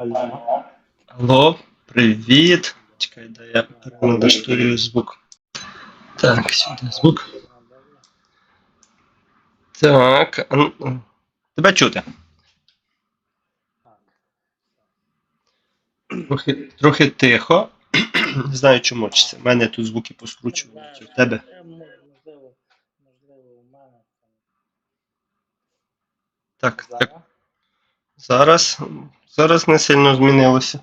Алло. Алло, привіт. Чекай, дай я налаштую звук. Так, сюди звук. Так. ну, Тебе чути. Трохи, трохи тихо. Не знаю, чому чи це. В мене тут звуки поскручують, тебе. У мене. Так, так. Зараз. Зараз не сильно змінилося.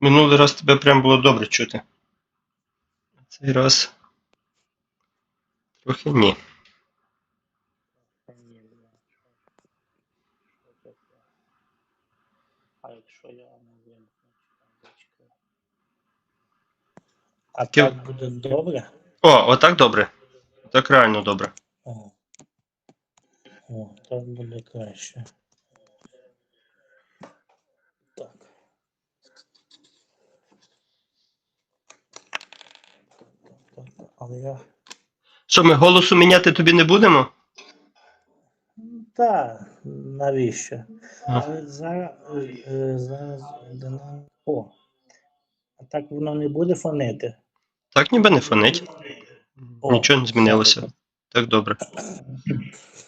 Минулий раз тебе прям було добре чути. Цей раз. Трохи ні. А якщо я не. А Ки- так буде добре? О, отак добре. Так реально добре. О. О, так буде краще. Так. Так, так, так. Але я. Що, ми голосу міняти тобі не будемо? Так, навіщо? А. Але зараз, е, зараз. О. А так воно не буде фонити. Так ніби не фонить. О, Нічого не змінилося. Так добре.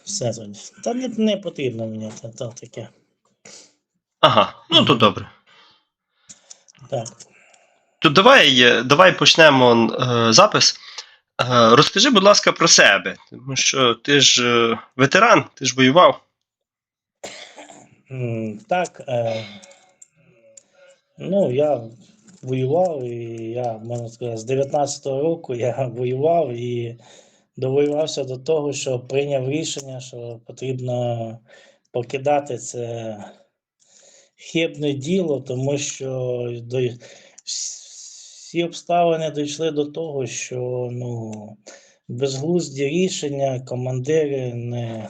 Все тоді. Та не, не потрібно мені це, це таке. Ага, ну то добре. Так. То давай, е, давай почнемо е, запис. Розкажи, будь ласка, про себе. Тому що ти ж е, ветеран, ти ж воював. Так, е, ну, я воював, і я, можна сказати, з 19-го року я воював і довоювався до того, що прийняв рішення, що потрібно покидати це хибне діло, тому що всі обставини дійшли до того, що ну, безглузді рішення командири не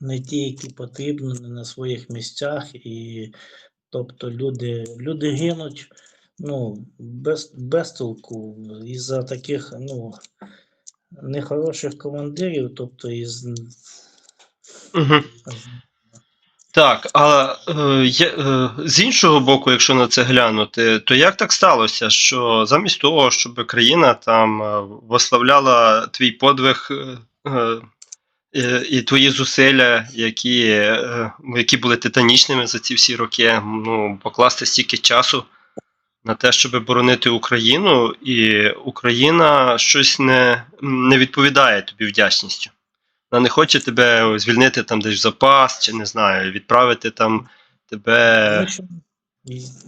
не ті, які потрібні, не на своїх місцях, і тобто люди, люди гинуть ну, без, без толку із-за таких ну, нехороших командирів, тобто із Угу. Так, а е, е, з іншого боку, якщо на це глянути, то як так сталося, що замість того, щоб країна там е, вославляла твій подвиг е, е, і твої зусилля, які, е, які були титанічними за ці всі роки, ну, покласти стільки часу на те, щоб боронити Україну, і Україна щось не, не відповідає тобі вдячністю. Вона не хоче тебе звільнити там десь в запас, чи не знаю, відправити там тебе.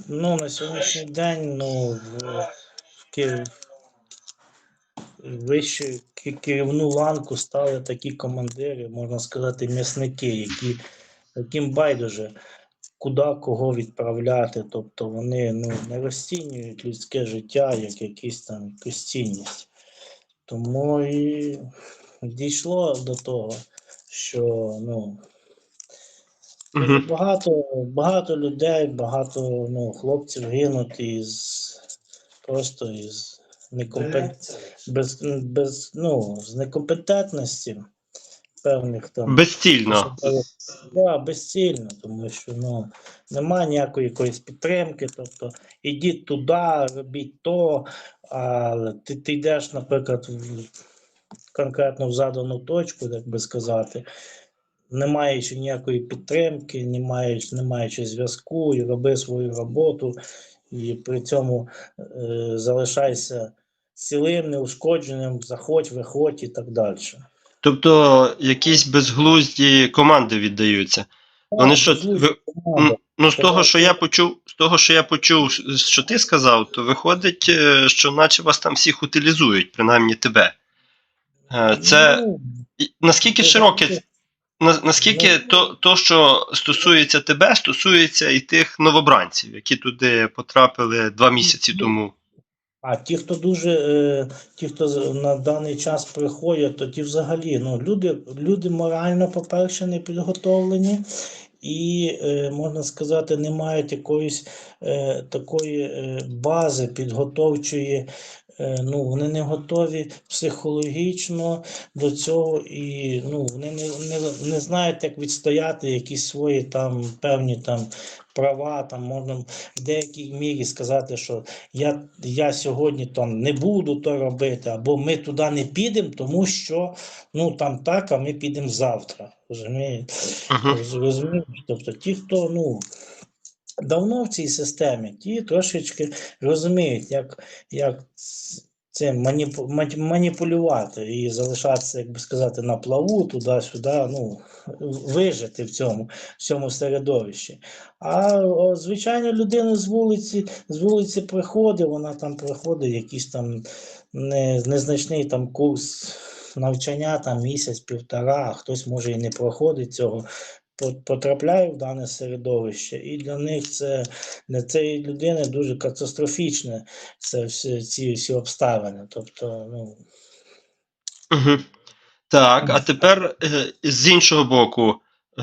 Ну, на сьогоднішній день ну, в, в Київ вищу керівну ланку стали такі командири, можна сказати, м'ясники, які, яким байдуже, куди кого відправляти. Тобто вони ну, не розцінюють людське життя як якісь там якусь цінність. Тому і дійшло до того, що ну, Мгм. Багато, багато людей, багато ну, хлопців гинуть із просто із некомпет... без, без, ну, з некомпетентності певних там. Безцільно. Да, безцільно, тому що ну, немає ніякої якоїсь підтримки. Тобто ідіть туди, робіть то, а ти, ти йдеш, наприклад, в, конкретно в задану точку, так би сказати, не маючи ніякої підтримки, не маючи, не маючи зв'язку, і роби свою роботу, і при цьому е, залишайся цілим, неушкодженим, заходь, виходь і так далі. Тобто якісь безглузді команди віддаються. Вони що, ви- Ну, з того, що я почув, з того, що я почув, що ти сказав, то виходить, е, що наче вас там всіх утилізують, принаймні тебе. Е, Це Ну, наскільки широке, наскільки Ну, то, то, що стосується тебе, стосується і тих новобранців, які туди потрапили два місяці Ну, тому. А ті, хто дуже, е, ті, хто на даний час приходять, то ті взагалі ну, люди, люди морально, по-перше, не підготовлені, і, е, можна сказати, не мають якоїсь такої бази підготовчої, ну, вони не готові психологічно до цього, і ну, вони не, не, не знають, як відстояти якісь свої там певні там права. Там можна в деякій мірі сказати, що я, я сьогодні там не буду то робити, або ми туди не підемо, тому що ну там так, а ми підемо завтра. Розумієте? Угу. Розумієш? Тобто ті, хто ну, давно в цій системі, ті трошечки розуміють, як, як цим маніпу, маніпулювати і залишатися, як би сказати, на плаву туди-сюди, ну, вижити в цьому, в цьому середовищі. А звичайно, людина з вулиці, з вулиці приходить, вона там проходить якийсь там не, незначний там курс навчання, там місяць-півтора, хтось може і не проходить цього. По- Потрапляє в дане середовище, і для них це для цієї людини дуже катастрофічне це всі ці всі обставини. Тобто, ну Угу. Так, а тепер е, з іншого боку, е,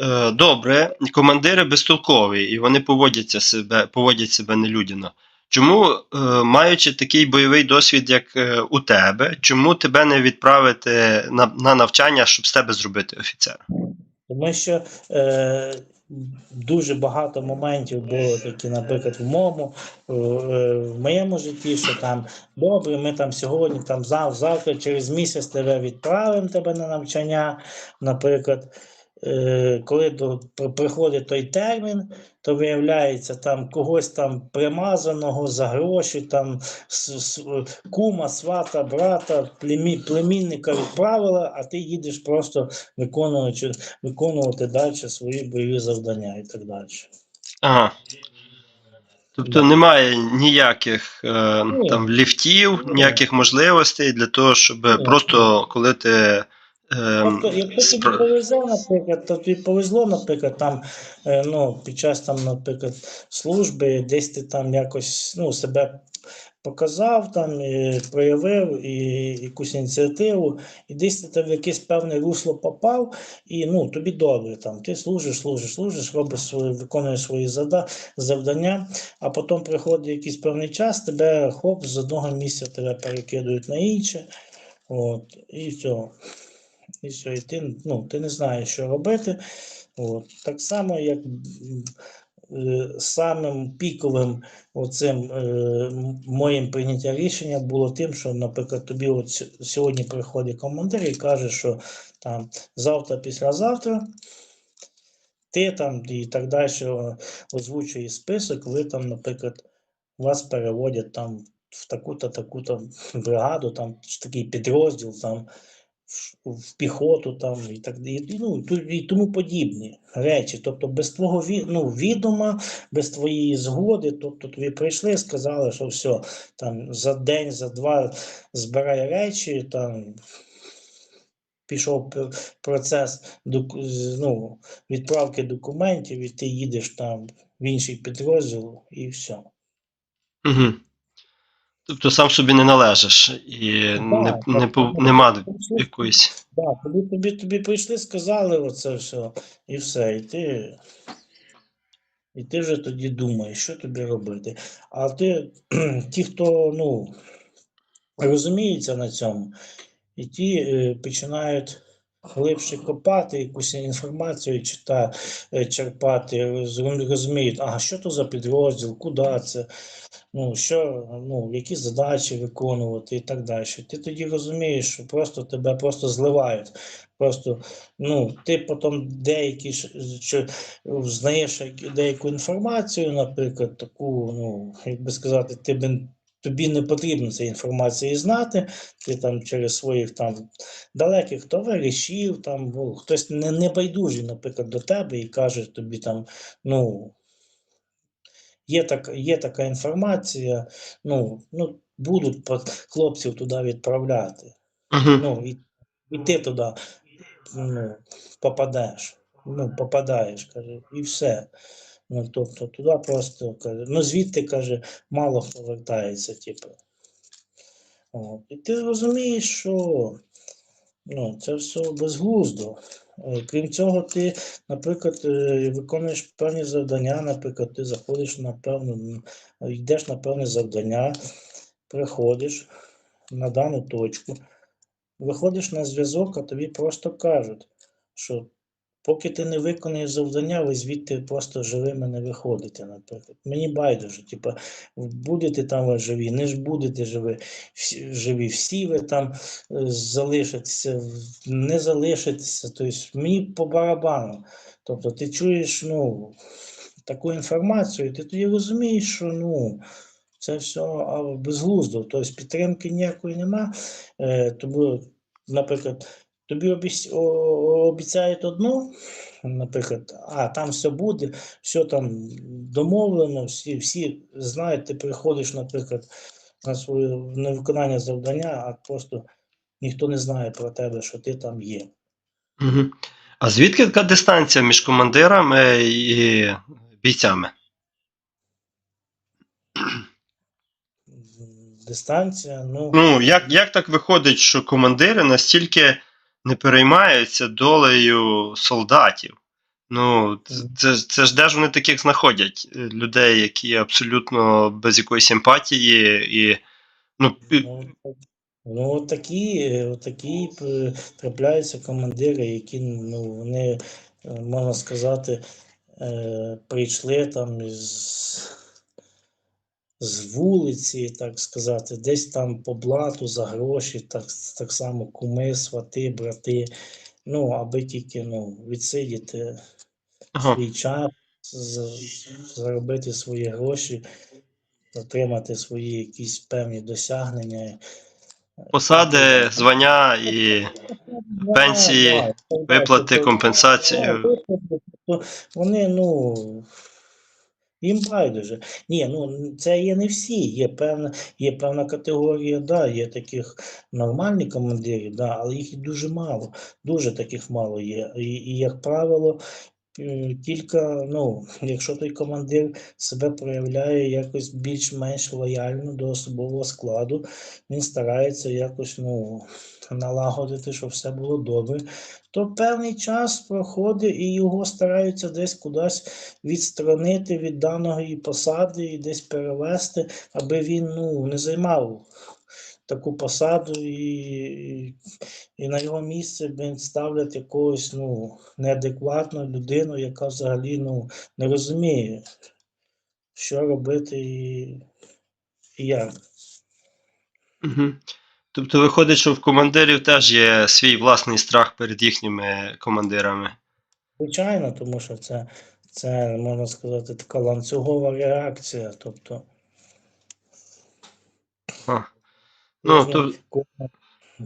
е, добре, командири безтолкові, і вони поводяться себе, поводять себе нелюдяно. Чому, маючи такий бойовий досвід, як у тебе, чому тебе не відправити на, на навчання, щоб з тебе зробити офіцера? Тому що е, дуже багато моментів було такі, наприклад, в моєму, е, в моєму житті, що там добре, ми там сьогодні, там зав, завтра, через місяць тебе відправимо тебе на навчання. Наприклад, коли до, приходить той термін, то виявляється там когось там примазаного за гроші, там с, с, кума, свата, брата, племі, племінника відправила, а ти їдеш просто виконувати, виконувати далі свої бойові завдання і так далі. Ага. Тобто Да. немає ніяких е, Ні. там ліфтів, ніяких можливостей для того, щоб Ні. просто коли ти. Е, Тобто, якщо тобі повезло, наприклад, то тобі повезло, наприклад, там, е, ну, під час там, наприклад, служби, десь ти там якось ну, себе показав, там, і проявив і якусь ініціативу, і десь ти там в якесь певне русло попав, і ну, тобі добре. Там, ти служиш, служиш, служиш, робиш свої, виконуєш свої завдання, а потім приходить якийсь певний час, тебе хоп, з одного місця тебе перекидують на інше. От, і все. І все, і ти, ну, ти не знаєш, що робити. От. Так само, як е, самим піковим оцим е, моїм прийняття рішення було тим, що, наприклад, тобі от сьогодні приходить командир і каже, що там завтра, післязавтра. Ти там і так далі озвучує список, коли там, наприклад, вас переводять там в таку-то, таку-то бригаду, там такий підрозділ, там в- піхоту там і так і, ну, і тому подібні речі. Тобто без твого ну, відома, без твоєї згоди, тобто тобі прийшли, сказали, що все, там за день, за два збирай речі, там пішов процес ну, відправки документів, і ти їдеш там в інший підрозділ, і все. Угу. Тобто сам собі не належиш і не, Так, не, так, пов- так. нема Прийшли, якоїсь. да, тобі, тобі, тобі прийшли, сказали оце все, і все, і ти, і ти вже тоді думаєш, що тобі робити. А ти, ті, хто ну, розуміються на цьому, і ті е, починають глибше копати, якусь інформацію чита, е, черпати, розуміють, ага, що то за підрозділ, куди це, ну, що, ну, які задачі виконувати і так далі. Ти тоді розумієш, що просто тебе просто зливають. Просто ну, ти потім деякі що, знаєш деяку інформацію, наприклад, таку, ну, як би сказати, ти тобі не потрібно цієї інформації знати, ти там через своїх там далеких товаришів, там ну, хтось не, не байдужий, наприклад, до тебе і каже тобі там, ну. Є, так, є така інформація, ну, ну будуть хлопців туди відправляти. Угу. Ну, і, і ти туди ну, попадеш. Ну, попадаєш, каже, і все. Ну, тобто туди просто каже, ну звідти каже, мало хто вертається, типу. От. І ти розумієш, що ну, це все безглуздо. Е, Крім цього, ти, наприклад, е, виконуєш певні завдання, наприклад, ти заходиш на певну, йдеш на певне завдання, приходиш на дану точку, виходиш на зв'язок, а тобі просто кажуть, що поки ти не виконаєш завдання, ви звідти просто живими не виходите, наприклад. Мені байдуже, типа, будете там ви живі, не ж будете живі, всі, живі, всі ви там е, залишитеся, не залишитеся. Тобто мені по барабану. Тобто ти чуєш, ну, таку інформацію, ти тоді розумієш, що ну, це все безглуздо. Тобто підтримки ніякої нема. Е, тому, наприклад, тобі обіць- о- обіцяють одно, наприклад, а там все буде, все там домовлено, всі, всі знають, ти приходиш, наприклад, на своє на виконання завдання, а просто ніхто не знає про тебе, що ти там є. Угу. А звідки така дистанція між командирами і бійцями? Дистанція, ну. Ну, як, як так виходить, що командири настільки не переймаються долею солдатів? Ну, це, це, ж- де ж вони таких знаходять? е, Людей, які абсолютно без якоїсь емпатії і. Ну, Ну, ну такі, такі е, трапляються командири, які, ну, вони, е, можна сказати, прийшли там із, з вулиці, так сказати, десь там по блату за гроші, так, так само куми, свати, брати. Ну, аби тільки ну, відсидіти ага. свій час, заробити свої гроші, отримати свої якісь певні досягнення. Посади, звання і пенсії, виплати, компенсацію. тобто Вони, ну. Їм байдуже. Ні, ну це є не всі. Є певна, є певна категорія, да, є таких нормальні командирів, да, але їх дуже мало. Дуже таких мало є. І, і як правило, кілька, ну, якщо той командир себе проявляє якось більш-менш лояльно до особового складу, він старається якось ну, налагодити, щоб все було добре, то певний час проходить і його стараються десь кудись відсторонити від даної посади і десь перевести, аби він ну, не займав таку посаду і, і, на його місце блін, ставлять якогось ну, неадекватну людину, яка взагалі ну, не розуміє, що робити і, і як. Угу. Тобто виходить, що в командирів теж є свій власний страх перед їхніми командирами. Звичайно, тому що це, це можна сказати, така ланцюгова реакція. Тобто, А. Ну, кожен, то, кожен,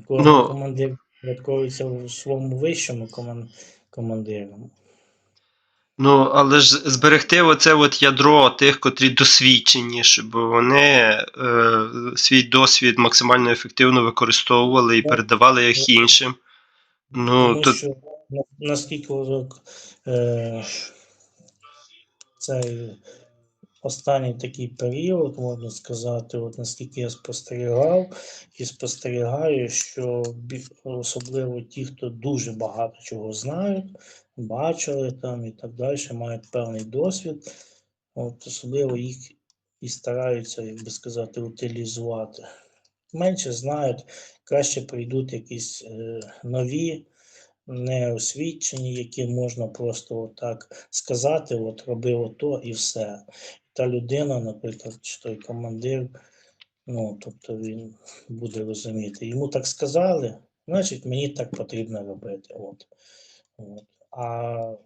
кожен ну- командир підпорядковується в своєму вищому коман, командиру. ну, але ж зберегти оце от ядро тих, котрі досвідчені, щоб вони е, свій досвід максимально ефективно використовували і передавали їх іншим. Ну, Тому то, що наскільки от, е, цей останній такий період, можна сказати, от наскільки я спостерігав і спостерігаю, що особливо ті, хто дуже багато чого знають, бачили там і так далі, мають певний досвід, от особливо їх і стараються, як би сказати, утилізувати. Менше знають, краще прийдуть якісь е, нові, неосвідчені, які можна просто отак сказати, от роби ото і все. Та людина, наприклад, чи той командир, ну, тобто він буде розуміти. Йому так сказали, значить мені так потрібно робити. От. От. А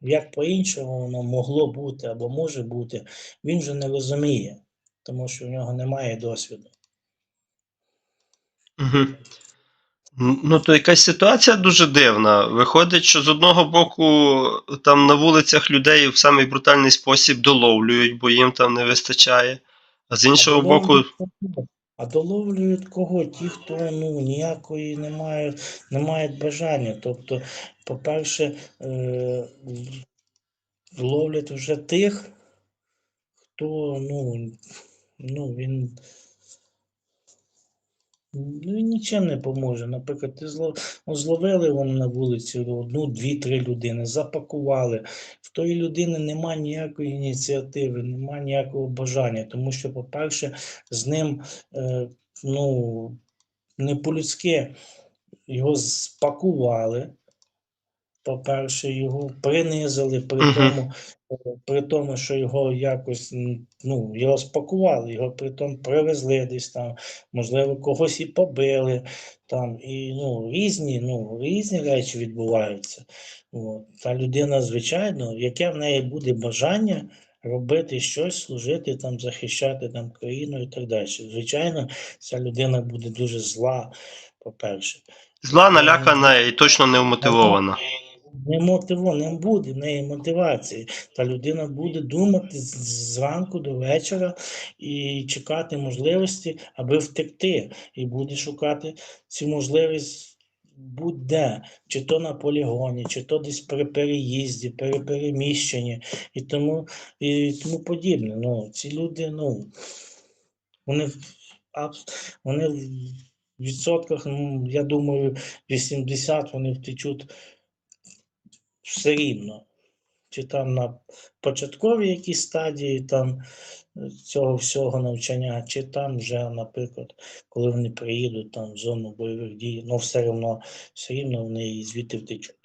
як по-іншому воно могло бути або може бути, він вже не розуміє, тому що в нього немає досвіду. Угу. Ну, то якась ситуація дуже дивна. Виходить, що з одного боку там на вулицях людей в самий брутальний спосіб доловлюють, бо їм там не вистачає. А з іншого А боку. А доловлюють кого? Ті, хто ну, ніякої не мають, не мають бажання. Тобто, по-перше, е, ловлять вже тих, хто ну, ну, він, ну, нічим не поможе. Наприклад, ти зло, ну, зловили вам на вулиці одну, дві, три людини, запакували в тої людини немає ніякої ініціативи, немає ніякого бажання, тому що, по-перше, з ним е, ну, не по-людськи його спакували. По-перше, його принизили при Мгм. тому, е, при тому, що його якось ну, його спакували, його при тому привезли десь там, можливо, когось і побили. Там, і ну, різні, ну, різні речі відбуваються. От. Та людина, звичайно, яке в неї буде бажання робити щось, служити, там, захищати там, країну і так далі. Звичайно, ця людина буде дуже зла, по-перше. Зла, налякана і точно не вмотивована. Не мотиво, не буде в неї мотивації. Та людина буде думати зранку до вечора і чекати можливості, аби втекти. І буде шукати цю можливість будь-де, чи то на полігоні, чи то десь при переїзді, при переміщенні і тому, і тому подібне. Ну, ці люди, ну, вони, вони в відсотках, ну, я думаю, 80 вони втечуть все рівно. Чи там на початковій якійсь стадії там е, цього всього навчання, чи там вже, наприклад, коли вони приїдуть там в зону бойових дій, ну все одно, все рівно вони звідти втечуть.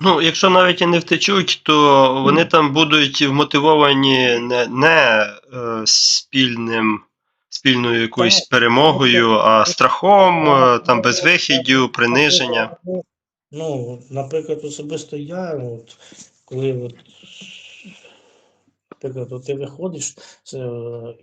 Ну, якщо навіть і не втечуть, то вони там будуть вмотивовані не, не е, спільним, спільною якоюсь перемогою, а страхом, е, там безвихіддю, приниження. Ну, наприклад, особисто я, от, коли от, наприклад, от ти виходиш,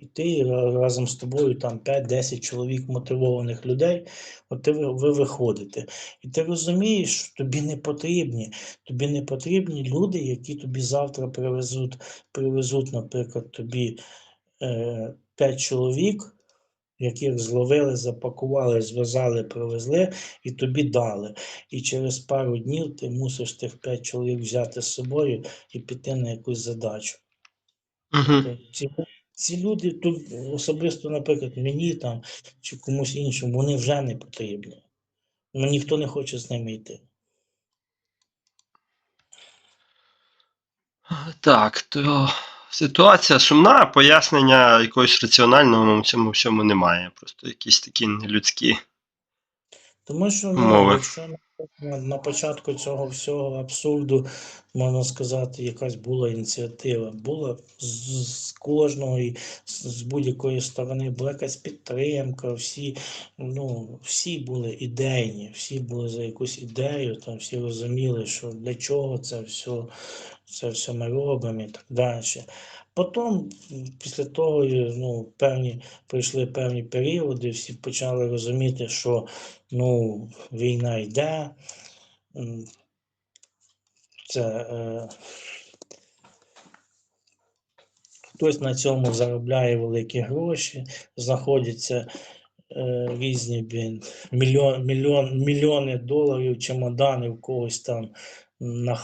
і ти разом з тобою там 5-10 чоловік мотивованих людей, от ти, ви виходите. І ти розумієш, що тобі не потрібні, тобі не потрібні люди, які тобі завтра привезуть, привезуть, наприклад, тобі е, 5 чоловік, яких зловили, запакували, зв'язали, привезли і тобі дали. І через пару днів ти мусиш тих 5 чоловік взяти з собою і піти на якусь задачу. Угу. Ці, ці люди, тут особисто, наприклад, мені там чи комусь іншому, вони вже не потрібні. Ну, ніхто не хоче з ними йти. Так, то ситуація сумна, пояснення якогось раціонального в цьому всьому немає. Просто якісь такі нелюдські. Тому що ну, якщо на, початку цього всього абсурду, можна сказати, якась була ініціатива, була з, з кожного і з, з будь-якої сторони була якась підтримка, всі, ну, всі були ідейні, всі були за якусь ідею, там всі розуміли, що для чого це все, це все ми робимо і так далі. Потім, після того, ну, певні, прийшли певні періоди, всі почали розуміти, що ну, війна йде. Це е, хтось на цьому заробляє великі гроші, знаходяться е, різні блін, мільйон, мільйон, мільйони доларів, чемодани в когось там на,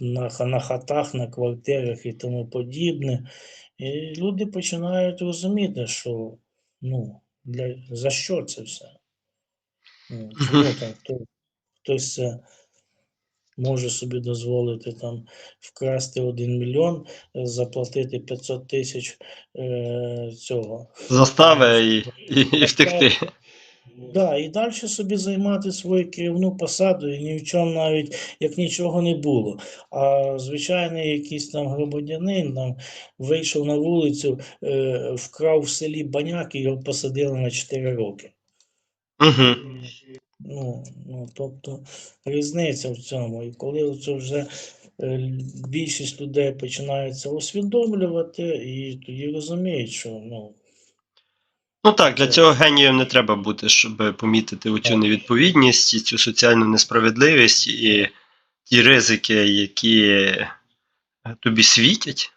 на, на хатах, на квартирах і тому подібне. І люди починають розуміти, що ну, для, за що це все. Ну, чому там хто, хтось може собі дозволити там вкрасти 1 мільйон, е, заплатити 500 тисяч е, цього. Застави і, і, і втекти. Да, і далі собі займати свою керівну посаду, і ні в чому навіть як нічого не було. А звичайний якийсь там громадянин там вийшов на вулицю, е, вкрав в селі баняк і його посадили на 4 роки. Угу. Ну, ну, тобто різниця в цьому. І коли це вже е, більшість людей починаються усвідомлювати, і тоді розуміють, що ну, Ну так, для цього генієм не треба бути, щоб помітити оцю невідповідність, і цю соціальну несправедливість і ті ризики, які е, тобі світять.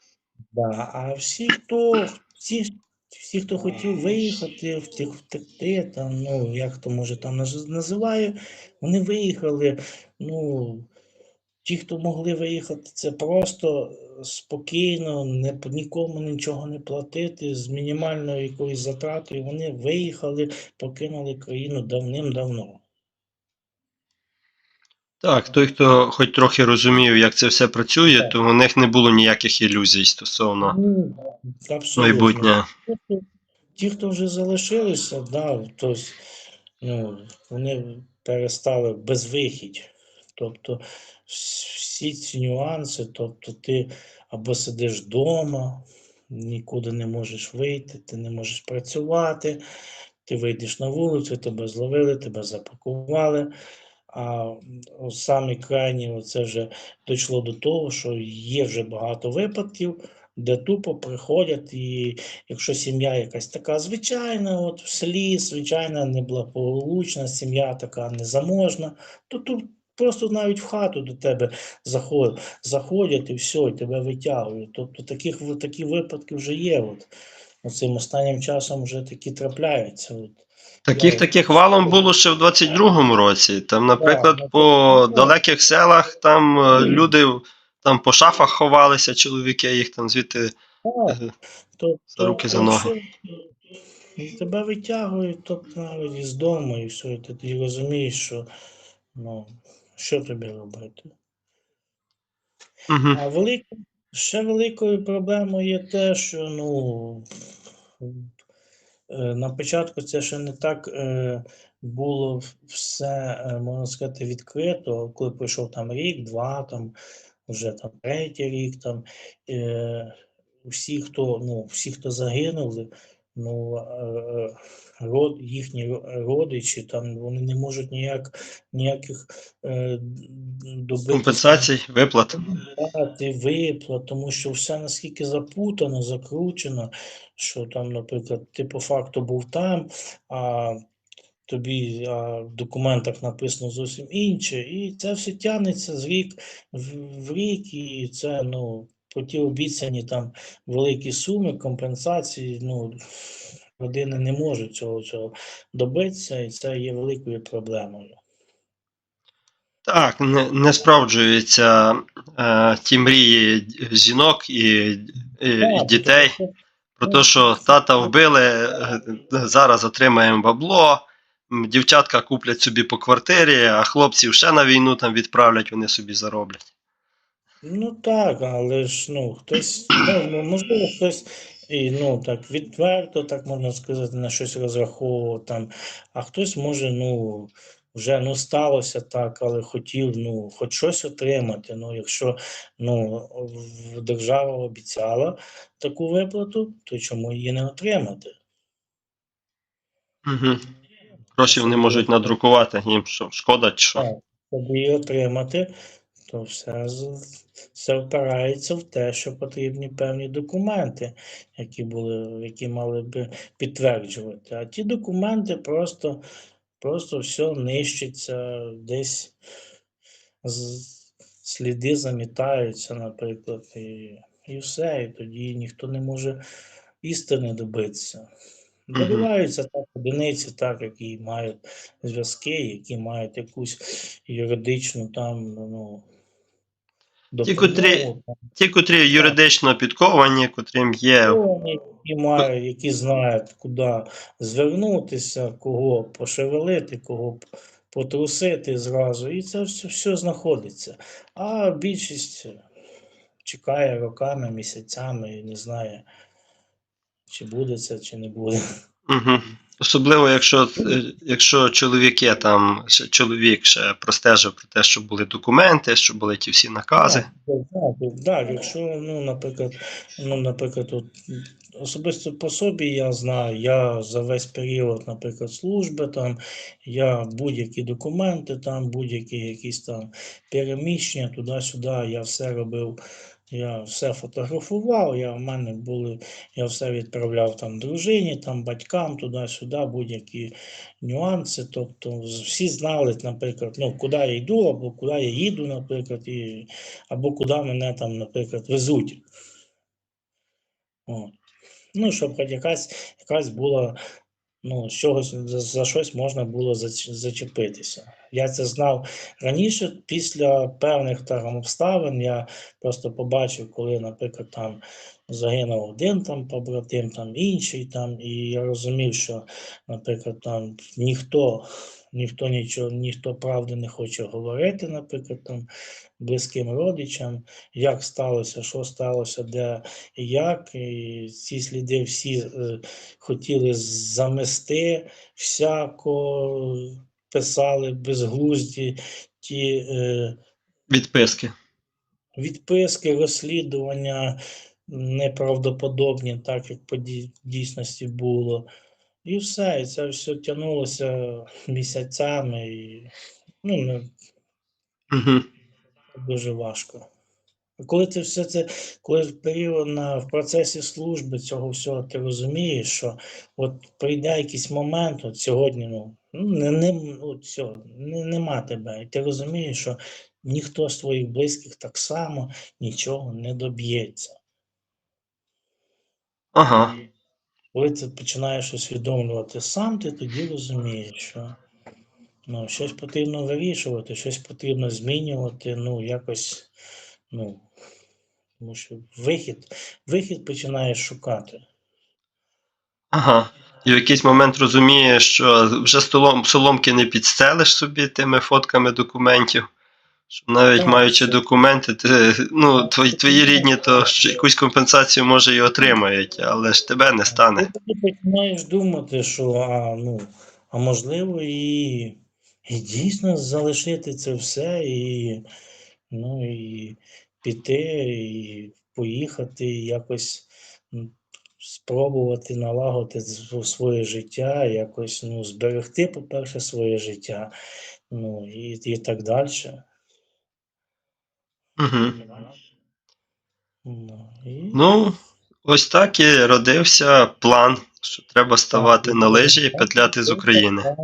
да. а всі, хто всі, всі, хто хотів виїхати, втекти, там, ну, як хто може там наз- називає, вони виїхали. Ну, ті, хто могли виїхати, це просто спокійно, не, нікому нічого не платити, з мінімальною якоюсь затратою. Вони виїхали, покинули країну давним-давно. Так, той, хто хоч трохи розумів, як це все працює, Так. то у них не було ніяких ілюзій стосовно Ну, майбутнього. Ті, хто вже залишилися, да, тобто, ну, вони перестали безвихідь. Тобто всі ці нюанси, тобто ти або сидиш вдома, нікуди не можеш вийти, ти не можеш працювати, ти вийдеш на вулицю, тебе зловили, тебе запакували. А м, самі крайні, це вже дійшло до того, що є вже багато випадків, де тупо приходять, і якщо сім'я якась така звичайна, от в селі, звичайна, неблагополучна, сім'я така незаможна, то тут просто навіть в хату до тебе заходять, заходять і все, і тебе витягують. Тобто таких, такі випадки вже є. От. Оцим останнім часом вже такі трапляються. От. Таких таких валом було ще в 22-му році. Там, наприклад, ну, по ну, далеких селах там е, ну. люди там по шафах ховалися, чоловіки їх там звідти. Е, то, за руки, за ноги. і тебе витягують тобто, навіть із дому, і все, і ти розумієш, що ну, що тобі робити. Мгм. А велик... ще великою проблемою є те, що ну, е, на початку це ще не так е, було все, е, можна сказати, відкрито, коли пройшов там рік, два, там, вже там третій рік, там, е, всі, хто, ну, всі, хто загинули, ну, е, род, їхні родичі, там, вони не можуть ніяк, ніяких е, добитися Компенсацій, виплат. Дати виплат, тому що все наскільки запутано, закручено, що там, наприклад, ти по факту був там, а тобі а в документах написано зовсім інше, і це все тягнеться з рік в, рік, і це ну, ті обіцяні там великі суми компенсації, ну, родини не можуть цього, цього добитися, і це є великою проблемою. Так, не, не справджуються е, ті мрії жінок і, і, і Так, дітей про те, що тата вбили, е, зараз отримаємо бабло, дівчатка куплять собі по квартирі, а хлопців ще на війну там відправлять, вони собі зароблять. Ну так, але ж ну хтось, ну, можливо, хтось і ну так відверто, так можна сказати, на щось розраховував там, а хтось може, ну, вже ну сталося так, але хотів ну, хоч щось отримати. Ну, якщо ну, держава обіцяла таку виплату, то чому її не отримати? Угу. Гроші вони можуть надрукувати, їм що, шкода чи що. Так, щоб її отримати, то все, все впирається в те, що потрібні певні документи, які були, які мали би підтверджувати. А ті документи просто, просто все нищиться, десь з- сліди замітаються, наприклад, і, і все. І тоді ніхто не може істини добитися. Добиваються так одиниці, так, які мають зв'язки, які мають якусь юридичну там, ну, Ті, котрі- Ті, котрі юридично підковані, котрим є. які мають, які знають, куди звернутися, кого пошевелити, кого потрусити зразу, і це все, все знаходиться. А більшість чекає роками, місяцями і не знає, чи буде це, чи не буде. Угу. Особливо, якщо, е, якщо чоловіки там, чоловік ще простежив про те, що були документи, що були ті всі накази. Так, так, так, якщо, ну, наприклад, ну, наприклад, от, особисто по собі я знаю, я за весь період, наприклад, служби там, я будь-які документи, там, будь-які якісь там переміщення туди-сюди, я все робив, я все фотографував, я в мене були, я все відправляв там дружині, там батькам, туди-сюди, будь-які нюанси. Тобто всі знали, наприклад, ну, куди я йду, або куди я їду, наприклад, і або куди мене там, наприклад, везуть. От. Ну, щоб хоч якась, якась була, ну, з чогось, за, за щось можна було зач- зачепитися. Я це знав раніше, після певних там обставин я просто побачив, коли, наприклад, там загинув один там побратим, там інший там, і я розумів, що, наприклад, там ніхто, ніхто нічого, ніхто правди не хоче говорити, наприклад, там близьким родичам, як сталося, що сталося, де і як. І ці сліди всі е, хотіли замести, всяко писали безглузді ті. Е, Відписки. відписки, розслідування неправдоподобні, так як по дійсності було. І все, і це все тягнулося місяцями, і ну, не- Угу. дуже важко. І Коли ти все це, коли в період на в процесі служби цього всього ти розумієш, що от прийде якийсь момент, от сьогодні, ну, ну не, не, от все, не, нема тебе. І ти розумієш, що ніхто з твоїх близьких так само нічого не доб'ється. Ага. Коли ти починаєш усвідомлювати сам, ти тоді розумієш, що ну, щось потрібно вирішувати, щось потрібно змінювати, ну, якось, ну, тому що вихід, вихід починаєш шукати. Ага. І в якийсь момент розумієш, що вже столом, соломки не підстелиш собі тими фотками документів. Що навіть Так, маючи документи, ти, ну, твої, твої рідні то якусь компенсацію може і отримають, але ж тебе не стане. Ти тоді починаєш думати, що а, ну, а можливо, і, і дійсно залишити це все, і, ну, і піти, і поїхати, і якось спробувати налагодити своє життя, якось ну, зберегти, по-перше, своє життя, ну, і, і так далі. Угу. Ну. Ось так і родився план, що треба ставати на лижі і петляти з України.